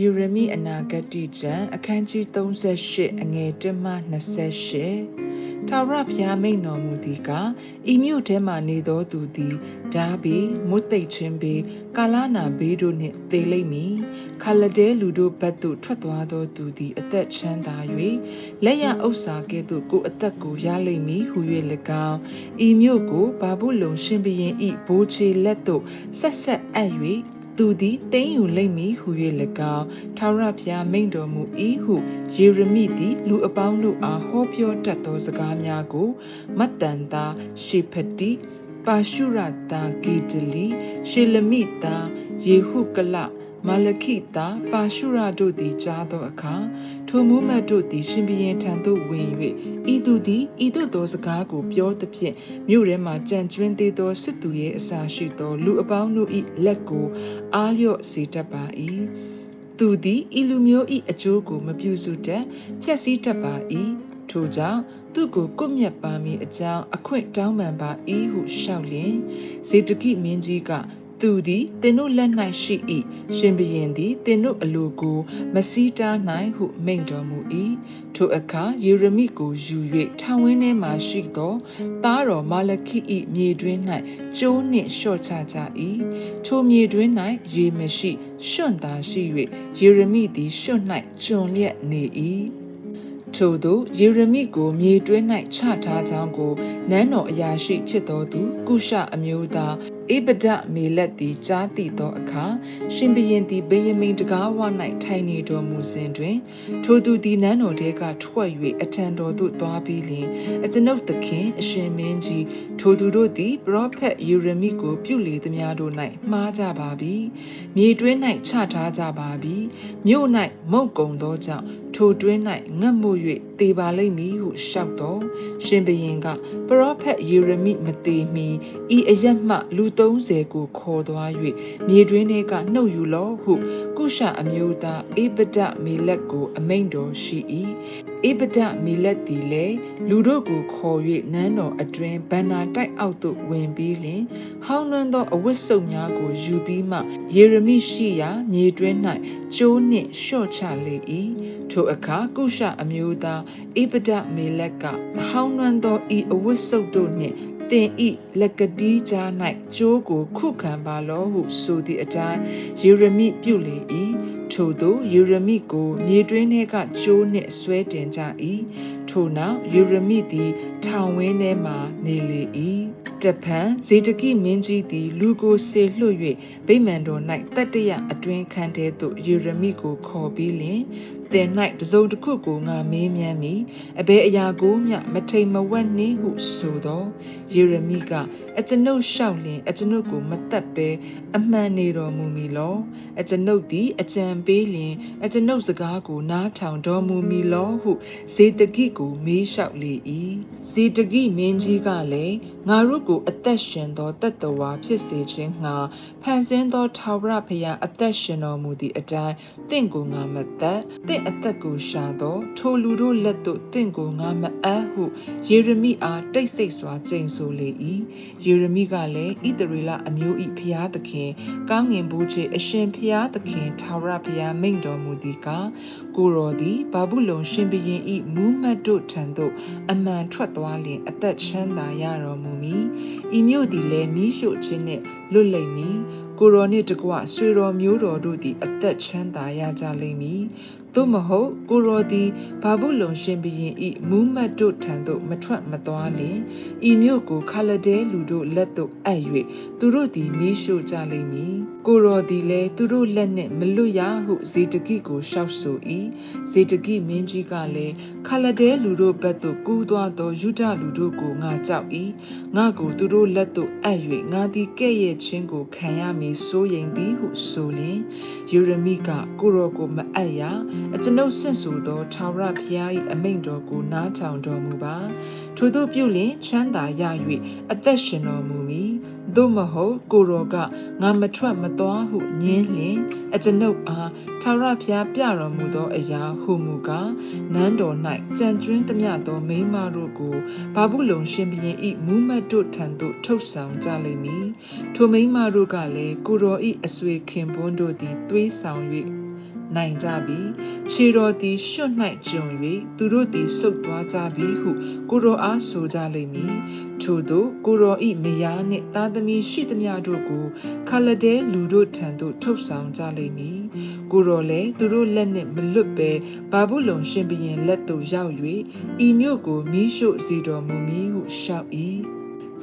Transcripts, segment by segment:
ယေရမိအနာဂတိကျမ်းအခန်းကြီး38အငယ်1မှ28ထာဝရဘုရားမိန့်တော်မူသည်ကဤမြို့ထဲမှနေသောသူသည်ဓာဘီမွတ်သိပ်ခြင်းဘေးကာလနာဘေးတို့နှင့်သေလိမ့်မည်ခါလဒဲလူတို့ဘက်သို့ထွက်သွားသောသူသည်အသက်ချမ်းသာ၍လက်ရဥစ္စာကဲ့သို့ကိုယ်အသက်ကိုရလိမ့်မည်ဟု၍၎င်းဤမြို့ကိုဘာဘူးလုံရှင်ဘရင်ဤဘိုးချေလက်သို့ဆက်ဆက်အပ်၍ သူသည်တင်းယူလိမ့်မည်ဟု၍၎င်းထာဝရဘုရားမိန့်တော်မူ၏ဟုယေရမိသည် လူအပေါင်းတို့အားဟောပြောတတ်သောစကားများကိုမတ်တန်သားရှေဖတိပါရှုရတာဂေဒလီရှေလမိတာယေဟုကလ မာလခိတာပါရှုရတို့သည်ကြားသောအခါထိုမူးမတ်တို့သည်ရှင်ဘရင်ထံသို့ဝင်၍ဤသူသည်ဤသို့သောစကားကိုပြောသဖြင့်မြို့ထဲမှကြံကျွင်းသေးသောစစ်သူရဲ့အစာရှိသောလူအပေါင်းတို့၏လက်ကိုအားလျော့စေတတ်ပါ၏သူသည်ဤလူမျိုး၏အကျိုးကိုမပြုစုတတ်ဖျက်ဆီးတတ်ပါ၏ထို့ကြောင့်သူ့ကိုကွပ်မျက်ပါမည်အကြောင်းအခွင့်တောင်းပန်ပါ၏ဟုလျှောက်လျင်ဇေတကိမင်းကြီးက သူသည်တင်တို့လက်၌ရှိ၏ရှင်ဘရင်သည်တင်တို့အလိုကိုမစည်းတားနိုင်ဟုမိန့်တော်မူ၏ထိုအခါယေရမိကိုယူ၍ထောင်ဝင်းထဲမှရှိသောသားတော်မာလခိ၏မြေတွင်၌ကျိုးနှင့်လျှော့ချကြ၏ထိုမြေတွင်၌ရေမရှိရွှွန့်သာရှိ၍ယေရမိသည်ရွှွန့်၌ကျွန်လျက်နေ၏ထို့သောယေရမိကိုမြေတွင်း၌ချထားကြောင်းကိုနန်းတော်အရာရှိဖြစ်တော်သူကုရှအမျိုးသား ဧပဒမေလက်သည်ကြားသိသောအခါရှင်ဘရင်သည်ဗေယမိန်တကားဝ၌ထိုင်နေတော်မူစဉ်တွင် ထိုသူသည်နန်းတော်ထဲကထွက်၍အထံတော်သို့သွားပြီးလျှင်အကျွန်ုပ်သခင်အရှင်မင်းကြီးထိုသူတို့သည်ပရောဖက်ယေရမိကိုပြုလေသမျှတို့၌မှားကြပါပြီမြေတွင်း၌ချထားကြပါပြီမြို့၌မုတ်ကုံသောကြောင့်ထိုတွင်း၌ငတ်မို့၍တေပါလိမ့်မည်ဟုလျှောက်တော်ရှင်ဘရင်ကပရောဖက်ယေရမိမသေးမီဤအရက်မှလူ30ကိုခေါ်သွား၍မြေတွင်းထဲကနှုတ်ယူလော့ဟု ကုရှအမျိုးသားအေပဒမေလက်ကိုအမိန့်တော်ရှိ၏အေပဒမေလက်သည်လည်းလူတို့ကိုခေါ်၍နန်းတော်အတွင်ဗန္နာတိုက်အောက်သို့ဝင်ပြီးလျှင်ဟောင်းနှွမ်းသောအဝတ်စုပ်များကိုယူပြီးမှယေရမိရှိရာမြေတွင်၌ကျိုးနှင့်လျှော့ချလေ၏ထိုအခါကုရှအမျိုးသားအေပဒမေလက်ကဟောင်းနှွမ်းသောဤအဝတ်စုပ်တို့နှင့်တင်ဤလက်ကတိကြား၌ကျိုးကိုခုခံပါလောဟုဆိုသည့်အတိုင်းယေရမိပြုလေ၏ထို့သောယေရမိကိုမြေတွင်းထဲကကျိုးနှင့်ဆွဲတင်ကြ၏ထို့နောက်ယေရမိသည်ထောင်ဝင်းထဲမှနေလေ၏ တဖန်ဇေတကိမင်းကြီးသည် လူကိုဆေလွှတ်၍ဗိမာန်တော်၌တတ္တရအတွင်ခံတဲ့သို့ယေရမိကိုခေါ်ပြီးလျှင်တင်၌တစုံတစ်ခုကိုငါမေးမြန်းမိအဘယ်အရာကိုမျှမထိမ်မဝက်နှင့်ဟုဆိုသောယေရမိကအကျွန်ုပ်လျှောက်လျင် အကျွန်ုပ်ကိုမတက်ပဲအမှန်နေတော်မူမီလောအကျွန်ုပ်သည်အကြံပေးလျင် အကျွန်ုပ်စကားကိုနားထောင်တော်မူမီလောဟုဇေတကိကိုမေးလျှောက်လေ၏ဇေတကိမင်းကြီးကလည်းငါတို့ကိုအသက်ရှင်သောတတ္တဝါဖြစ်စေခြင်းငှာဖန်ဆင်းသောထာဝရဘုရားအသက်ရှင်တော်မူသည့်အတိုင်းတင့်ကိုငါမသက်တင့်အသက်ကိုရှာသောထိုလူတို့လက်သို့တင့်ကိုငါမအပ်ဟုယေရမိအားတိတ်ဆိတ်စွာကြိမ်ဆိုလေ၏ယေရမိကလည်းဣသရေလအမျိုး၏ဘုရားသခင်ကောင်းငင်ဘိုးချေအရှင်ဘုရားသခင်ထာဝရဘုရားမိန့်တော်မူသည်ကားကိုရောသည်ဘာဘူးလုံရှင်ဘရင်၏မူးမတ်တို့ထံသို့အမှန်ထွက်သွားလျင်အသက်ချမ်းသာရတော်မူမည်ဤမြို့သည်လည်းမိရှုခြင်းနှင့်လွတ်လိမ့်မည်ကိုရောနှင့်တကွဆွေတော်မျိုးတော်တို့သည်အသက်ချမ်းသာရကြလိမ့်မည် သို့မဟုတ်ကိုရောသည်ဘာဘူးလုံရှင်ဘရင်ဤမူးမတ်တို့ထံသို့မထွက်မသွားလျင်ဤမြို့ကိုခါလဒဲလူတို့လက်သို့အပ်၍သူတို့သည်မိရှုကြလိမ့်မည်ကိုရောသည်လည်းသူတို့လက်နှင့်မလွတ်ရဟုဇေတကိကိုရှောက်ဆို၏ဇေတကိမင်းကြီးကလည်းခါလဒဲလူတို့ဘက်သို့ကူးသွားသောယူဒလူတို့ကိုငါကြောက်၏ငါကိုသူတို့လက်သို့အပ်၍ငါသည်ကဲ့ရဲ့ခြင်းကိုခံရမည်စိုးရိမ်သည်ဟုဆိုလျင်ယေရမိကကိုရောကိုမအပ်ရအကျွန်ုပ်ဆင့်ဆိုသောထာဝရဘုရား၏အမိန့်တော်ကိုနားထောင်တော်မူပါထို့သောပြုလျင်ချမ်းသာရ၍အသက်ရှင်တော်မူမည်သို့မဟုတ်ကိုရောကငါမထွက်မသွားဟုညင်းလျင်အကျွန်ုပ်အားထာဝရဘုရားပြတော်မူသောအရာဟုမူကားနန်းတော်၌ကြံကျွင်းသမျှသောမိန်းမတို့ကိုဘာဘူးလုံရှင်ဘရင်ဤမူးမတ်တို့ထံသို့ထုတ်ဆောင်ကြလိမ့်မည်ထိုမိန်းမတို့ကလည်းကိုရောဤအဆွေခင်ပွန်းတို့သည်သွေးဆောင်၍ နိုင်ကြပြီခြေတော်သည်ရွှွတ်၌ကျုံ၍သူတို့သည်ဆုတ်သွားကြပြီဟု ကိုရောအားဆိုကြလိမ့်မည်ထို့သောကိုရောဤမယားနှင့်သားသမီးရှိသမျှတို့ကိုခလဒဲလူတို့ထံသို့ထုတ်ဆောင်ကြလိမ့်မည်ကိုရောလည်းသူတို့လက်နှင့်မလွတ်ဘဲဘာဘူးလုံရှင်ဘရင်လက်သို့ရောက်၍ဤမြို့ကိုမိရှို့စီတော်မူမည်ဟုရှောက်၏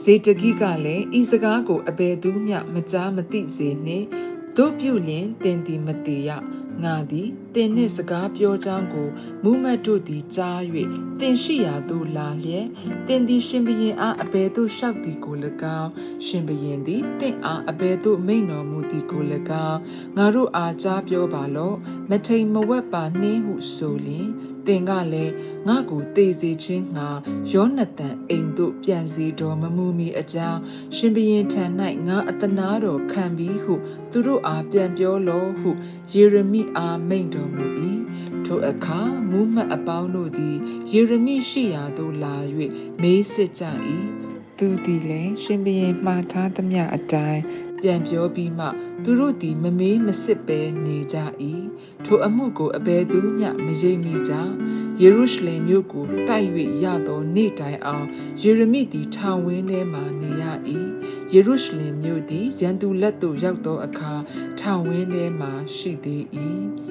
ဇေတကိကလည်းဤစကားကိုအဘယ်သူမျှမကြားမသိစေနှင့်တို့ပြုလျင်တင်သည်မတေရ ငါသည်တင်နှင့်စကားပြောကြောင်းကိုမူးမတ်တို့သည်ကြား၍တင်ရှိရာသို့လာလျက်တင်သည်ရှင်ဘရင်အားအဘယ်သို့လျှောက်သည်ကို၎င်းရှင်ဘရင်သည်တင့်အားအဘယ်သို့မိန့်တော်မူသည်ကို၎င်းငါတို့အားကြားပြောပါလော့မထိန်မဝက်ပါနှင်းဟုဆိုလျင်တင်ကလည်းငါကိုတေစေခြင်းငါယောနသန်အိမ်သို့ပြန်စီတော်မမူမီအကြောင်းရှင်ဘရင်ထံ၌ငါအတနာတော်ခံပြီးဟု သူတို့အားပြန်ပြောလောဟုယေရမိအားမိန့်တော်မူ၏ထိုအခါမူးမတ်အပေါင်းတို့သည်ယေရမိရှိရာသို့လာ၍မေးစစ်ကြ၏သူသည်လည်းရှင်ဘရင်မှားထားသမျှအတိုင်းပြန်ပြောပြီးမှသူတို့သည်မမေးမစစ်ပဲနေကြ၏ထိုအမှုကိုအဘယ်သူမျှမရိပ်မိကြယေရုရှလင်မြို့ကိုတိုက်၍ရသောနေ့တိုင်အောင်ယေရမိသည်ထောင်ဝင်းထဲမှနေရ၏ယေရုရှလင်မြို့သည်ရန်သူလက်သို့ရောက်သောအခါထောင်ဝင်းထဲမှရှိသေး၏